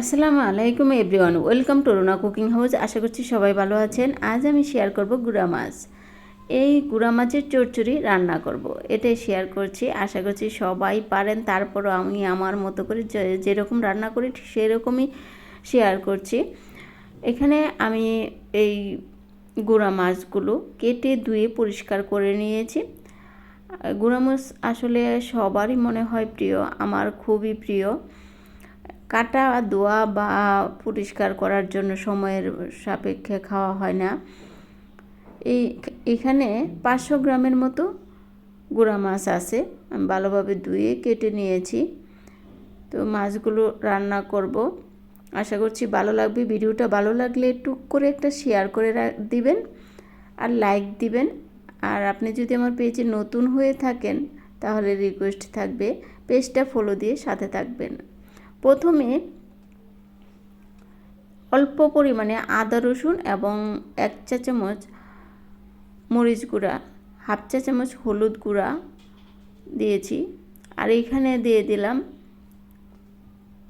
আসসালামু আলাইকুম everyone, welcome to Runa cooking house. আশা করছি সবাই ভালো আছেন। আজ আমি শেয়ার করব গুড়া মাছ। এই গুড়া মাছের চচ্চড়ি রান্না করব। এটাই শেয়ার করছি। আশা করছি সবাই পারেন। তারপরও আমি আমার মতো করে যেরকম রান্না করি সেরকমই শেয়ার করছি। এখানে আমি এই গুড়া মাছগুলো কেটে ধুয়ে পরিষ্কার করে নিয়েছি। গুঁড়া মাছ আসলে সবারই মনে হয় প্রিয়, আমার খুবই প্রিয়। কাটা, ধোয়া বা পরিষ্কার করার জন্য সময়ের সাপেক্ষে খাওয়া হয় না। এই এখানে পাঁচশো গ্রামের মতো গুঁড়া মাছ আছে। আমি ভালোভাবে ধুয়ে কেটে নিয়েছি। তো মাছগুলো রান্না করব। আশা করছি ভালো লাগবে। ভিডিওটা ভালো লাগলে টুক করে একটা শেয়ার করে দিবেন আর লাইক দিবেন। আর আপনি যদি আমার পেজে নতুন হয়ে থাকেন, তাহলে রিকোয়েস্ট থাকবে। পেজটা ফলো দিয়ে সাথে থাকবেন। প্রথমে অল্প পরিমাণে আদা রসুন এবং এক চা চামচ মরিচ গুঁড়া, হাফ চা চামচ হলুদ গুঁড়া দিয়েছি। আর এখানে দিয়ে দিলাম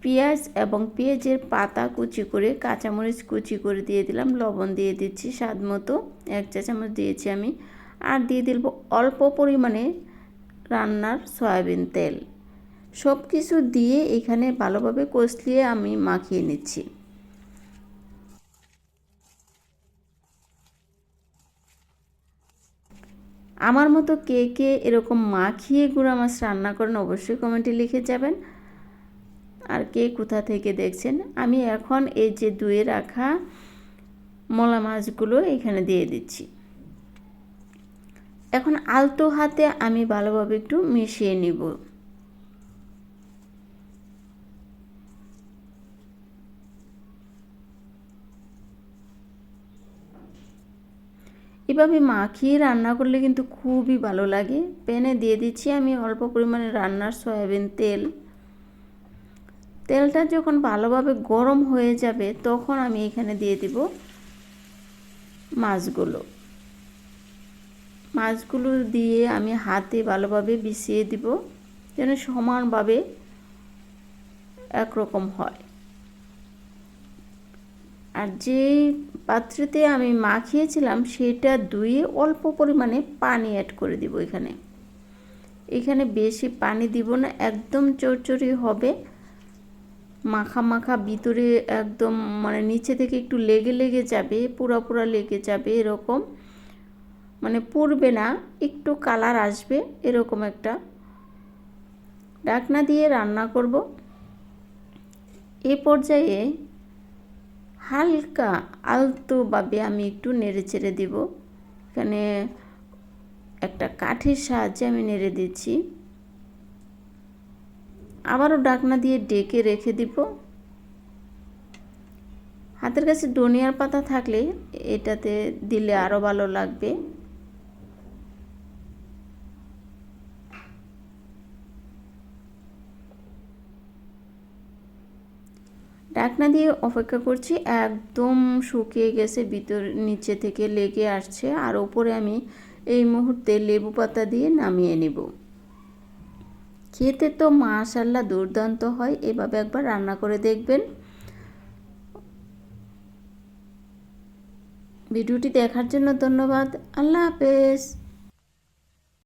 পেঁয়াজ এবং পেঁয়াজের পাতা কুচি করে, কাঁচামরিচ কুচি করে দিয়ে দিলাম, লবণ দিয়ে দিচ্ছি, স্বাদ মতো এক চা চামচ দিয়েছি আমি। আর দিয়ে দিল অল্প পরিমাণে রান্নার সয়াবিন তেল। সব কিছু দিয়ে এখানে ভালোভাবে কষলিয়ে আমি মাখিয়ে নিচ্ছি। আমার মতো কে কে এরকম মাখিয়ে গুঁড়া মাছ রান্না করেন অবশ্যই কমেন্টে লিখে যাবেন। আর কে কোথা থেকে দেখছেন, আমি এখন এই যে দুয়ে রাখা মলা মাছগুলো এখানে দিয়ে দিচ্ছি। এখন আলতো হাতে আমি ভালোভাবে একটু মিশিয়ে নিব। এভাবে মাখিয়ে রান্না করলে কিন্তু খুবই ভালো লাগে। প্যানে দিয়ে দিচ্ছি আমি অল্প পরিমাণে রান্নার সয়াবিন তেল। তেলটা যখন ভালোভাবে গরম হয়ে যাবে তখন আমি এখানে দিয়ে দিব মাছগুলো। মাছগুলো দিয়ে আমি হাতে ভালোভাবে বিছিয়ে দিব যেন সমানভাবে একরকম হয়। আর যে পাত্রতে আমি মাখিয়েছিলাম সেটা ধুয়ে অল্প পরিমাণে পানি অ্যাড করে দিব এখানে। এখানে বেশি পানি দিব না, একদম চরচরি হবে। মাখা মাখা ভিতরে একদম মানে নিচে থেকে একটু লেগে লেগে যাবে, পুরা পুরা লেগে যাবে এরকম। মানে পড়বে না, একটু কালার আসবে এরকম একটা। ডাকনা দিয়ে রান্না করব। এ পর্যায়ে হালকা আলতোভাবে আমি একটু নেড়ে চেড়ে দিব। এখানে একটা কাঠের সাহায্যে আমি নেড়ে দিচ্ছি। আবারও ডাকনা দিয়ে ডেকে রেখে দিব। হাতের কাছে ডোনিয়ার পাতা থাকলে এটাতে দিলে আরও ভালো লাগবে। ডাকনা দিয়ে অপেক্ষা করছি, একদম শুকিয়ে গেছে, ভিতর, নিচে থেকে লেগে আসছে, আর ওপরে আমি এই মুহূর্তে লেবু পাতা দিয়ে নামিয়ে নেব। খেতে তো মাশাল্লাহ দুর্দান্ত হয়, এভাবে একবার রান্না করে দেখবেন। ভিডিওটি দেখার জন্য ধন্যবাদ, আল্লাহ হাফেজ।